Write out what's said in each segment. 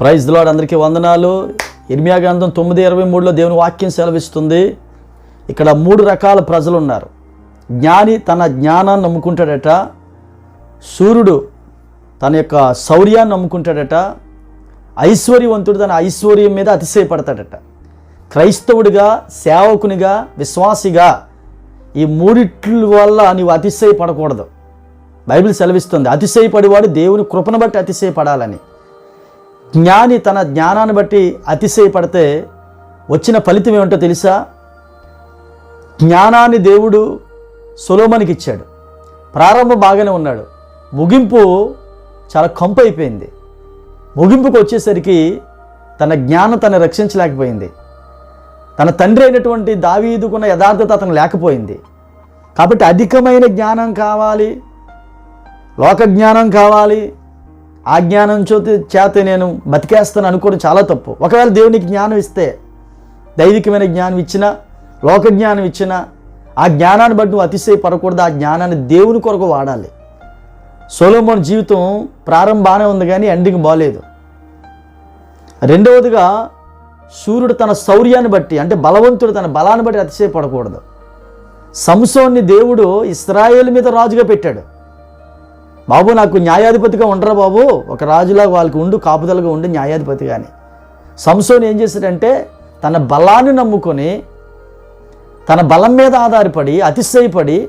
Praise lord అందరికీ వందనాలు. ఇర్మియా గ్రంథం తొమ్మిది ఇరవై మూడులో దేవుని వాక్యం సెలవిస్తుంది. ఇక్కడ మూడు రకాల ప్రజలు ఉన్నారు. జ్ఞాని తన జ్ఞానాన్ని నమ్ముకుంటాడట. సూర్యుడు తన యొక్క శౌర్యాన్ని నమ్ముకుంటాడట. ఐశ్వర్యవంతుడు తన ఐశ్వర్యం మీద అతిశయపడతాడట. క్రైస్తవుడిగా సేవకునిగా విశ్వాసిగా ఈ మూడిట్ల వల్ల నీవు అతిశయపడకూడదు. బైబిల్ సెలవిస్తుంది అతిశయపడేవాడు దేవుని కృపను బట్టి అతిశయపడాలని. జ్ఞాని తన జ్ఞానాన్ని బట్టి అతిశయపడితే వచ్చిన ఫలితం ఏమిటో తెలుసా? జ్ఞానాన్ని దేవుడు సొలోమనికి ఇచ్చాడు. ప్రారంభం బాగానే ఉన్నాడు. ముగింపు చాలా కంపు అయిపోయింది ముగింపుకు వచ్చేసరికి తన జ్ఞానం తను రక్షించలేకపోయింది. తన తండ్రి అయినటువంటి దావీదుకున్న యథార్థత అతను లేకపోయింది. కాబట్టి అధికమైన జ్ఞానం కావాలి. లోక జ్ఞానం కావాలి. ఆ జ్ఞానం చేత చేత నేను బతికేస్తాను అనుకోవడం చాలా తప్పు. ఒకవేళ దేవునికి జ్ఞానం ఇస్తే దైవికమైన జ్ఞానం ఇచ్చినా లోక జ్ఞానం ఇచ్చినా ఆ జ్ఞానాన్ని బట్టి నువ్వు అతిశయపడకూడదు. ఆ జ్ఞానాన్ని దేవుని కొరకు వాడాలి. సోలోమోన్ జీవితం ప్రారంభం బాగానే ఉంది కానీ ఎండింగ్ బాగాలేదు రెండవదిగా సూర్యుడు తన శౌర్యాన్ని బట్టి అంటే బలవంతుడు తన బలాన్ని బట్టి అతిశయపడకూడదు. సంసోన్ని దేవుడు ఇస్రాయేల్ మీద రాజుగా పెట్టాడు. బాబు నాకు న్యాయాధిపతిగా ఉండరా బాబు? ఒక రాజులా వాళ్ళకి ఉండు కాపుదలుగా ఉండి న్యాయాధిపతి కానీ సంసోన్ ఏం చేశాడంటే తన బలాన్ని నమ్ముకొని తన బలం మీద ఆధారపడి అతిశయపడి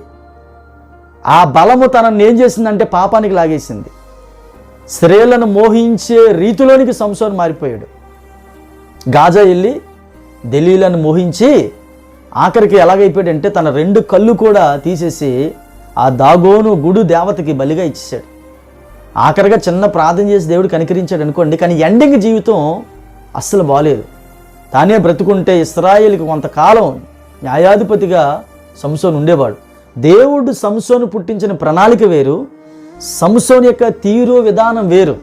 ఆ బలము తనని ఏం చేసిందంటే పాపానికి లాగేసింది. స్త్రీలను మోహించే రీతిలోనికి సంసోన్ మారిపోయాడు. గాజా వెళ్ళి ఢిల్లీలను మోహించి ఆఖరికి ఎలాగైపోయాడంటే తన రెండు కళ్ళు కూడా తీసేసి ఆ దాగోను గుడు దేవతకి బలిగా ఇచ్చేశాడు. ఆఖరిగా చిన్న ప్రార్థన చేసి దేవుడు కనికరించాడు అనుకోండి కానీ ఎండింగ్ జీవితం అస్సలు బాలేదు. తానే బ్రతుకుంటే ఇస్రాయేల్కి కొంతకాలం న్యాయాధిపతిగా సంసోన్ ఉండేవాడు. దేవుడు సంసోను పుట్టించిన ప్రణాళిక వేరు సంసోన్ యొక్క తీరు విధానం వేరు.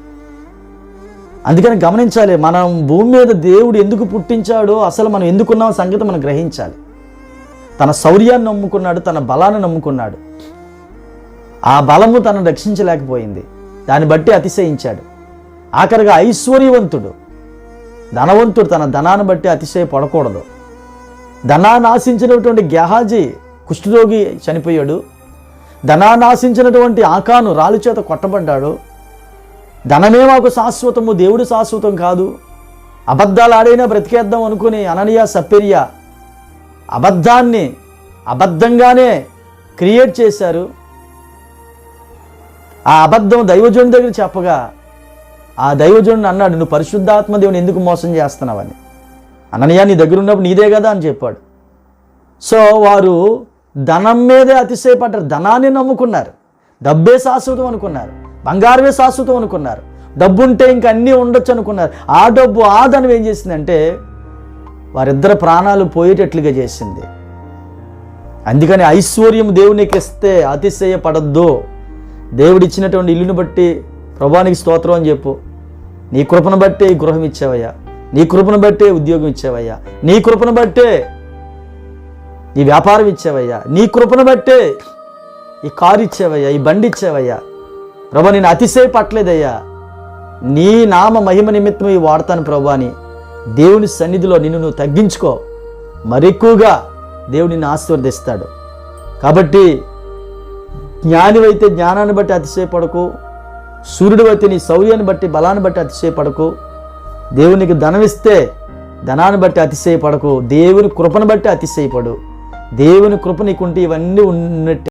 అందుకని గమనించాలి మనం భూమి మీద దేవుడు ఎందుకు పుట్టించాడో అసలు మనం ఎందుకున్నాం సంగతి మనం గ్రహించాలి. తన శౌర్యాన్ని నమ్ముకున్నాడు తన బలాన్ని నమ్ముకున్నాడు. ఆ బలము తనను రక్షించలేకపోయింది. దాన్ని బట్టి అతిశయించాడు. ఆఖరిగా ఐశ్వర్యవంతుడు. ధనవంతుడు తన ధనాన్ని బట్టి అతిశయపడకూడదు. ధనాన్ని ఆశించినటువంటి గెహాజీ కుష్ఠరోగి చనిపోయాడు. ధనాన్ని ఆశించినటువంటి ఆకాను రాళ్ళు చేత కొట్టబడ్డాడు. ధనమే మాకు శాశ్వతము దేవుడు శాశ్వతం కాదు. అబద్ధాలు ఆడైనా బ్రతికేద్దాం అనుకుని అననీయ సప్పెరియా అబద్ధాన్ని అబద్ధంగానే క్రియేట్ చేశారు. ఆ అబద్ధం దైవజనుడి దగ్గర చెప్పగా ఆ దైవజనుడు అన్నాడు నువ్వు పరిశుద్ధాత్మ దేవుని ఎందుకు మోసం చేస్తున్నావని అననయ్య నీ దగ్గర ఉన్నప్పుడు నీదే కదా అని చెప్పాడు. సో వారు ధనం మీదే అతిశయపడ్డారు. ధనాన్ని నమ్ముకున్నారు. డబ్బే శాశ్వతం అనుకున్నారు. బంగారమే శాశ్వతం అనుకున్నారు. డబ్బు ఉంటే ఇంక అన్నీ ఉండొచ్చు అనుకున్నారు. ఆ డబ్బు ఆ ధనం ఏం చేసిందంటే వారిద్దరు ప్రాణాలు పోయేటట్లుగా చేసింది. అందుకని ఐశ్వర్యం దేవునికి ఇస్తే అతిశయపడద్దు. దేవుడిచ్చినటువంటి ఇల్లుని బట్టి ప్రభానికి స్తోత్రం అని చెప్పు. నీ కృపను బట్టే ఈ గృహం ఇచ్చావయ్యా. నీ కృపను బట్టే ఉద్యోగం ఇచ్చావయ్యా. నీ కృపను బట్టే ఈ వ్యాపారం ఇచ్చావయ్యా. నీ కృపను బట్టే ఈ కారు ఇచ్చావయ్యా ఈ బండి ఇచ్చావయ్యా. ప్రభా నేను అతిశయపట్లేదయ్యా నీ నామ మహిమ నిమిత్తం ఈ వాడతాను ప్రభా అని దేవుని సన్నిధిలో నిన్ను నువ్వు తగ్గించుకో. మరెక్కువగా ఎక్కువగా దేవుడిని ఆశీర్వదిస్తాడు. కాబట్టి జ్ఞానివైతే జ్ఞానాన్ని బట్టి అతిశయపడకు సూర్యుడు అయితే నీ శౌర్యాన్ని బట్టి బలాన్ని బట్టి అతిశయపడకు. దేవునికి ధనం ఇస్తే ధనాన్ని బట్టి అతిశయపడకు. దేవుని కృపను బట్టి అతిశయపడు. దేవుని కృప నీకుంటే ఇవన్నీ ఉన్నట్టు.